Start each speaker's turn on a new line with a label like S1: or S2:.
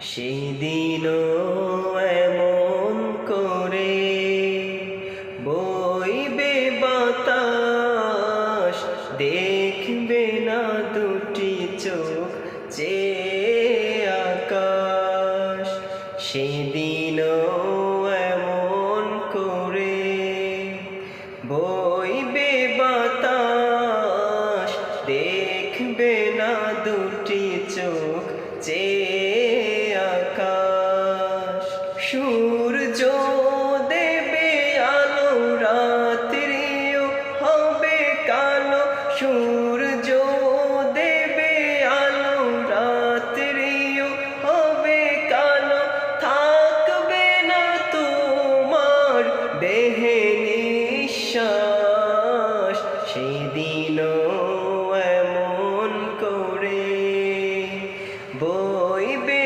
S1: সেদিনও এমন করে বইবে বাতাস, দেখবে না দুটি চোখ যে আকাশ। সেদিনও এমন করে বইবে বাতাস, দেখবে না দুটি সূর্য দেবে আলো, রাত্রিও হবে কালো। সূর্য দেবে আলো, রাত্রিও হবে কালো। থাকবে না তোমার দেহে নিঃশ্বাস, সেদিনও এমন করে বইবে